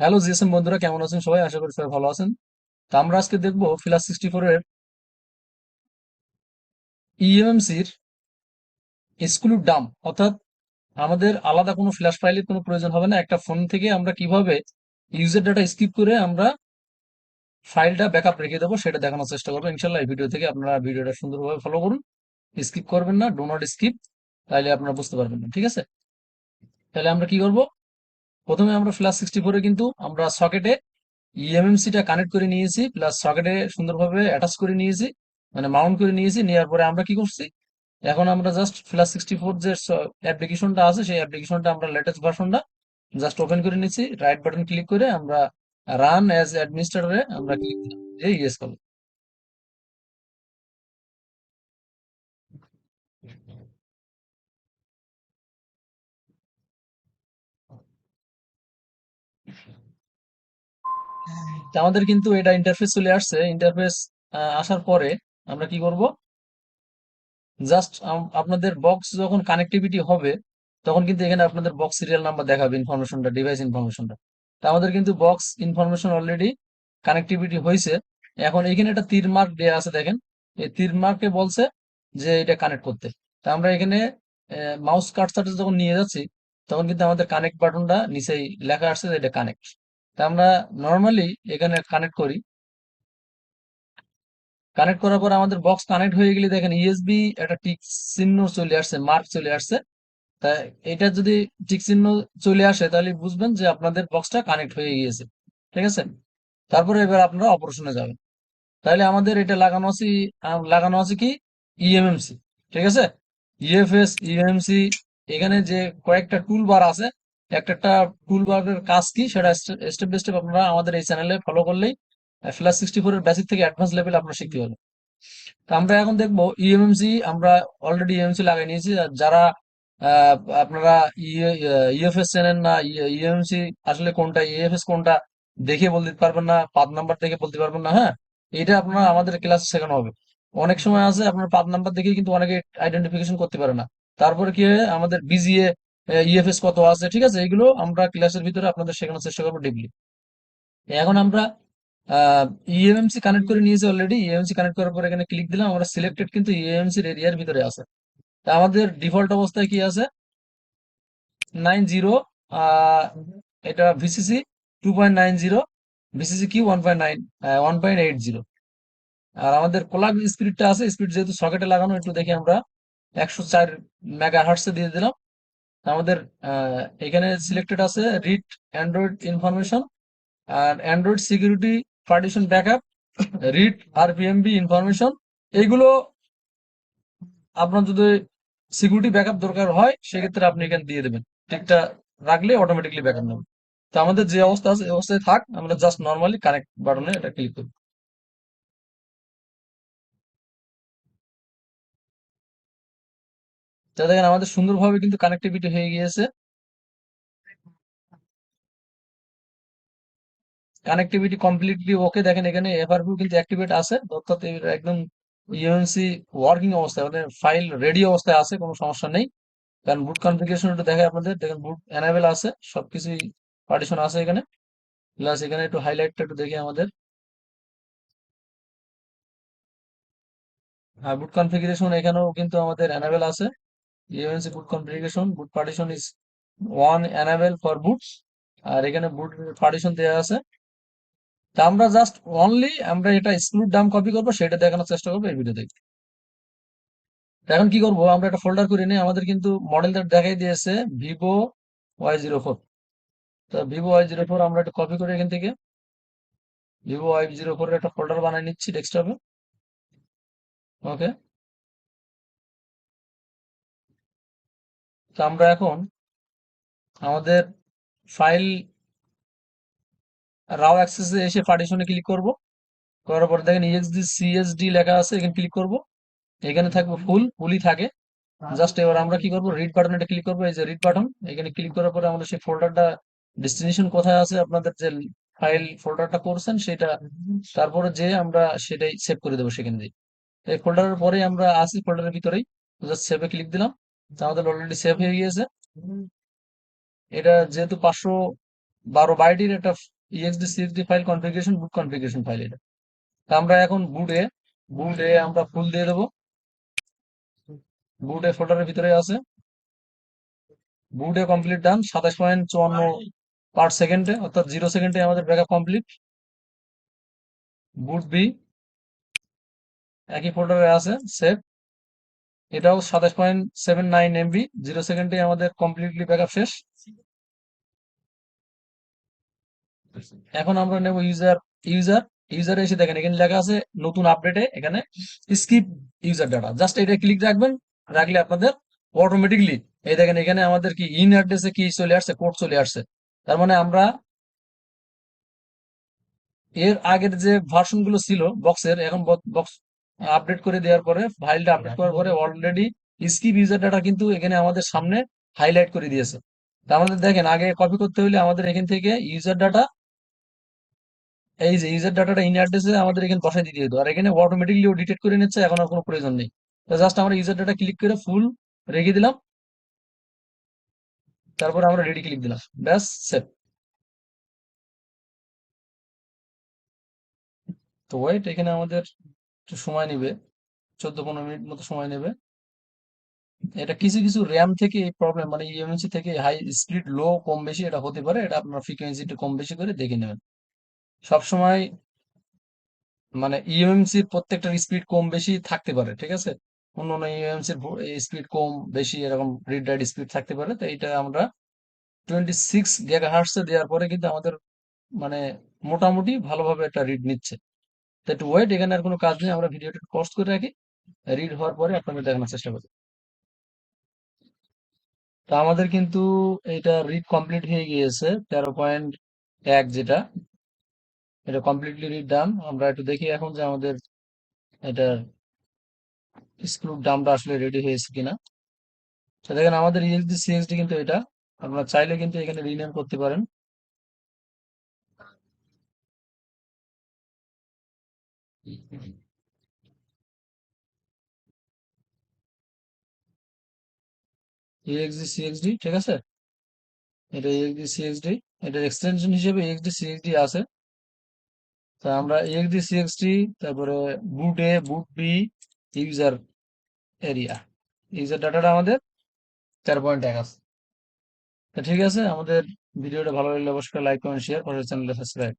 Hello GSM বন্ধুরা, কেমন আছেন সবাই? আশা করি সবাই ভালো আছেন। তো আমরা আজকে দেখব ফিলাস সিক্সটি ফোর এর ইএমএমসির এক্সক্লুড ডাম অর্থাৎ আমাদের আলাদা কোনো ফ্ল্যাশ ফাইলের কোনো প্রয়োজন হবে না। একটা ফোন থেকে আমরা কীভাবে ইউজার ডাটা স্কিপ করে আমরা ফাইলটা ব্যাকআপ রেখে দেবো সেটা দেখানোর চেষ্টা করব। ইনশাল্লাহ এই ভিডিও থেকে আপনারা ভিডিওটা সুন্দরভাবে ফলো করুন। স্কিপ করবেন না ডো নট স্কিপ তাহলে আপনারা বুঝতে পারবেন না, ঠিক আছে? তাহলে আমরা কি করব? প্রথমে আমরা ফ্ল্যাশ সিক্সটি ফোরে কিন্তু আমরা সকেটে ইএমএমসিটা কানেক্ট করে নিয়েছি প্লাস সকেটে সুন্দরভাবে অ্যাটাচ করে নিয়েছি মানে মাউন্ট করে নিয়েছি নেওয়ার পরে আমরা কি করছি? এখন আমরা জাস্ট ফ্ল্যাশ সিক্সটি ফোর যে অ্যাপ্লিকেশনটা আছে, সেই অ্যাপ্লিকেশনটা আমরা লেটেস্ট ভার্সনটা জাস্ট ওপেন করে নিচ্ছি রাইট বাটন ক্লিক করে আমরা রান অ্যাজ অ্যাডমিনিস্ট্রেটরে আমরা ক্লিক দিলাম যে ইয়েস করব আমাদের কিন্তু এটা ইন্টারফেস চলে আসছে। ইন্টারফেস আসার পরে আমরা কি করব? জাস্ট আপনাদের বক্স যখন কানেক্টিভিটি হবে, তখন কিন্তু এখানে আপনাদের বক্স সিরিয়াল নাম্বার দেখাবে ইনফরমেশনটা ডিভাইস ইনফরমেশনটা তা আমাদের কিন্তু বক্স ইনফরমেশন অলরেডি কানেক্টিভিটি হয়েছে এখন এখানে একটা তীর মার্ক দেওয়া আছে দেখেন। এই তীর মার্কে বলছে যে এটা কানেক্ট করতে। তা আমরা এখানে মাউস কাটসারটা যখন নিয়ে যাচ্ছি তখন কিন্তু আমাদের কানেক্ট বাটনটা নিচেই লেখা আসছে যে এটা কানেক্ট তা আমরা নর্মালি এখানে কানেক্ট করি। কানেক্ট করার পর আমাদের বক্স কানেক্ট হয়ে গেলে দেখেন ইএসবি একটা টিক চিহ্ন চলে আসছে মার্ক চলে আসছে। তা এটা যদি টিক চিহ্ন চলে আসে তাহলে বুঝবেন যে আপনাদের বক্সটা কানেক্ট হয়ে গিয়েছে। ঠিক আছে? তারপরে এবার আপনারা অপারেশনে যাবেন। তাহলে আমাদের এটা লাগানো আছে লাগানো আছে কি? ইএমএমসি ঠিক আছে? ইএফএস ইএমসি এখানে যে কয়েকটা টুল বার আছে একটা একটা টুল বারের কাজ কি? সেটা স্টেপ বাই স্টেপ আপনারা আমাদের এই চ্যানেলে ফলো করলেই ফ্ল্যাশ সিক্সটি ফোর এর বেসিক থেকে অ্যাডভান্স লেভেল আপনারা শিখতে পারবেন। তো আমরা এখন দেখব ইএমএমসি আমরা অলরেডি ইএমসি লাগাই নিয়েছি। যারা আপনারা ইএফএস চেনেন না ইএমসি আসলে কোনটা ইএফএস কোনটা, দেখে বলতে পারবেন না পাত নাম্বার দেখে বলতে পারবেন না হ্যাঁ? এটা আপনারা আমাদের ক্লাসে শেখানো হবে। অনেক সময় আছে, আপনার পাত নাম্বার দেখে কিন্তু অনেকে আইডেন্টিফিকেশন করতে পারে না। তারপরে কি আমাদের বিজিএ ইএফএস কত আছে, ঠিক আছে? এগুলো আমরা ক্লাসের ভিতরে আপনাদের শেখানোর চেষ্টা করব ডিপলি এখন আমরা ইএমএমসি কানেক্ট করে নিয়েছি অলরেডি ইএমএমসি কানেক্ট করার পর এখানে ক্লিক দিলাম, আমরা সিলেক্টেড কিন্তু ইএমসি এর এরিয়ার ভিতরে আছে। তা আমাদের ডিফল্ট অবস্থায় কি আছে? নাইন জিরো এটা VCC two point nine zero VCC কি one point nine one point eight zero আর আমাদের কোলাক স্পিডটা আছে স্পিড যেহেতু সকেটে লাগানো, একটু দেখি আমরা। একশো চার মেগা হার্টসে দিয়ে দিলাম। আমাদের এখানে সিলেক্টেড আছে রিড অ্যান্ড্রয়েড ইনফরমেশন আর android security partition backup read আর পিএমবি ইনফরমেশন এইগুলো আপনার যদি সিকিউরিটি ব্যাকআপ দরকার হয়, সেক্ষেত্রে আপনি এখানে দিয়ে দেবেন। ঠিকটা রাখলে অটোমেটিকলি ব্যাকআপ নেবে। তো আমাদের যে অবস্থা আছে অবস্থায় থাক, আমরা জাস্ট নর্মালি কানেক্ট বাটনে এটা ক্লিক করি তো দেখেন, আমাদের সুন্দরভাবে কিন্তু কানেক্টিভিটি হয়ে গিয়েছে। কানেক্টিভিটি কমপ্লিটলি ওকে দেখেন, এখানে এফআরপিউ কিন্তু অ্যাক্টিভেট আছে। অর্থাৎ একদম ইউএনসি ওয়ার্কিং অবস্থায় মানে ফাইল রেডি অবস্থায় আছে, কোনো সমস্যা নেই। কারণ বুট কনফিগারেশন একটু দেখে আপনাদের। দেখেন বুট এনাবেল আছে, সবকিছুই পার্টিশন আছে এখানে। প্লাস এখানে একটু হাইলাইটটা একটু দেখি আমাদের। হ্যাঁ বুট কনফিগারেশন এখানেও কিন্তু আমাদের এনাবেল আছে। UNC boot configuration boot partition is one enable for boots আর এখানে বুট পার্টিশন দেওয়া আছে। তা আমরা জাস্ট অনলি আমরা এটা স্ক্রুট ডাম কপি করব, সেটা দেখানোর চেষ্টা করব, এই ভিডিও দেখে এখন কি করব? আমরা একটা ফোল্ডার করে নিই, আমাদের কিন্তু মডেলটা দেখাই দিয়েছে ভিভো ওয়াই জিরো ফোর তো ভিভো ওয়াই জিরো ফোর আমরা একটা কপি করি এখান থেকে। ভিভো ওয়াই জিরো ফোর একটা ফোল্ডার বানিয়ে নিচ্ছি ডেস্কটপে ওকে তো আমরা এখন আমাদের ফাইল রাও অ্যাক্সেসে এসে পার্টিশনে ক্লিক করব। করার পর দেখেন ইএক্সডি সিএসডি লেখা আছে, এখানে ক্লিক করব। এখানে থাকবে ফুল ফুলই থাকে। জাস্ট এবার আমরা কি করব? রিড বাটন এটা ক্লিক করব, এই যে রিড বাটন এখানে ক্লিক করার পরে আমরা সেই ফোল্ডারটা ডেস্টিনেশন কোথায় আছে, আপনাদের যে ফাইল ফোল্ডারটা করছেন, সেটা তারপরে যে আমরা সেটাই সেভ করে দেবো সেখানে দিয়ে। এই ফোল্ডারের পরে আমরা আসি ফোল্ডারের ভিতরেই। জাস্ট সেভে ক্লিক দিলাম। আমাদের অলরেডি সেভ হয়ে গিয়েছে। এটা যেহেতু পাঁচশো বারো বাইটের একটা EXD CXD file configuration boot configuration file এটা। তা আমরা এখন বুটে বুটে আমরা ফুল দিয়ে দেবো। বুটে ফোল্ডারের ভিতরে আছে। বুটে কমপ্লিট ডান সাতাশ পয়েন্ট চুয়ান্ন পার সেকেন্ডে অর্থাৎ জিরো সেকেন্ডে আমাদের ব্যাকআপ কমপ্লিট বুট বি একই ফোল্ডারে আছে সেভ এটাও সাতাশ point seven nine MB zero সেকেন্ডে আমাদের কমপ্লিটলি ব্যাকআপ শেষ। এখন আমরা নেব ইউজার ইউজার ইউজারে এসে দেখেন, এখানে লেখা আছে নতুন আপডেটে এখানে স্কিপ ইউজার ডাটা জাস্ট এটা ক্লিক রাখবেন, রাখলে আপনাদের অটোমেটিকলি এই দেখেন এখানে আমাদের কি ইন অ্যাড্রেসে কি চলে আসছে কোড চলে আসছে। তার মানে আমরা এর আগের যে ভার্সনগুলো ছিল বক্সের এখন বক্স আপডেট করে দেওয়ার পরে ফাইলটা আপডেট করার পরে অলরেডি স্কিপ ইউজার ডাটা কিন্তু এখানে আমাদের সামনে হাইলাইট করে দিয়েছে। তা আমাদের দেখেন, আগে কপি করতে হলে আমাদের এখান থেকে ইউজার ডাটা এই যে ইউজার ডাটাটা ইন অ্যাড্রেসে আমাদের এখানে বসাই দিতে আর এখানে অটোমেটিকলি ও ডিটেক্ট করে নিচ্ছে, এখন আর কোনো প্রয়োজন নেই। তো জাস্ট আমরা ইউজার ডাটা ক্লিক করে ফুল রেখে দিলাম। তারপর আমরা রেডি ক্লিক দিলাম। ব্যাস সেভ তো ওয়েট এখানে আমাদের একটু সময় নেবে, চোদ্দ পনেরো মিনিট মতো সময় নেবে। এটা কিছু কিছু র্যাম থেকে এই প্রবলেম মানে ইএমএসি থেকে হাই স্পিড লো কম বেশি এটা হতে পারে, এটা আপনার ফ্রিকোয়েন্সি একটু কম বেশি করে দেখে নেবেন। সবসময় মানে ইএমএমসির প্রত্যেকটার স্পিড কম বেশি থাকতে পারে, ঠিক আছে? অন্য অন্য ইএমএমসির স্পিড কম বেশি এরকম রিড রাইট স্পিড থাকতে পারে, তো এটা আমরা টোয়েন্টি সিক্স গেগা হার্টসে দেওয়ার পরে কিন্তু আমাদের মানে মোটামুটি ভালোভাবে একটা রিড নিচ্ছে। একটু ওয়েট এখানে আর কোনো কাজ নেই, আমরা ভিডিওটা পজ করে রাখি রিড হওয়ার পরে আপনাদের দেখানোর চেষ্টা করি। তো আমাদের কিন্তু এটা রিড কমপ্লিট হয়ে গিয়েছে, তেরো পয়েন্ট এক যেটা। এটা কমপ্লিটলি রিড ডান আমরা একটু দেখি এখন যে আমাদের এটার স্ক্রুপ ডামটা আসলে রেডি হয়েছে কিনা। তো দেখেন, আমাদের ইএসডি সিএসডি কিন্তু এটা, আপনারা চাইলে কিন্তু এখানে রিনেম করতে পারেন। ইএক্সডি সিএক্সডি ঠিক আছে? এটা ইএক্সডি সিএক্সডি এক্সটেনশন হিসেবে আছে। তা আমরা তারপরে বি এরিয়া ডাটাটা আমাদের পয়েন্ট এক আছে। তা ঠিক আছে, আমাদের ভিডিওটা ভালো লাগলে অবশ্যই লাইক কমেন্ট শেয়ার সাবস্ক্রাইব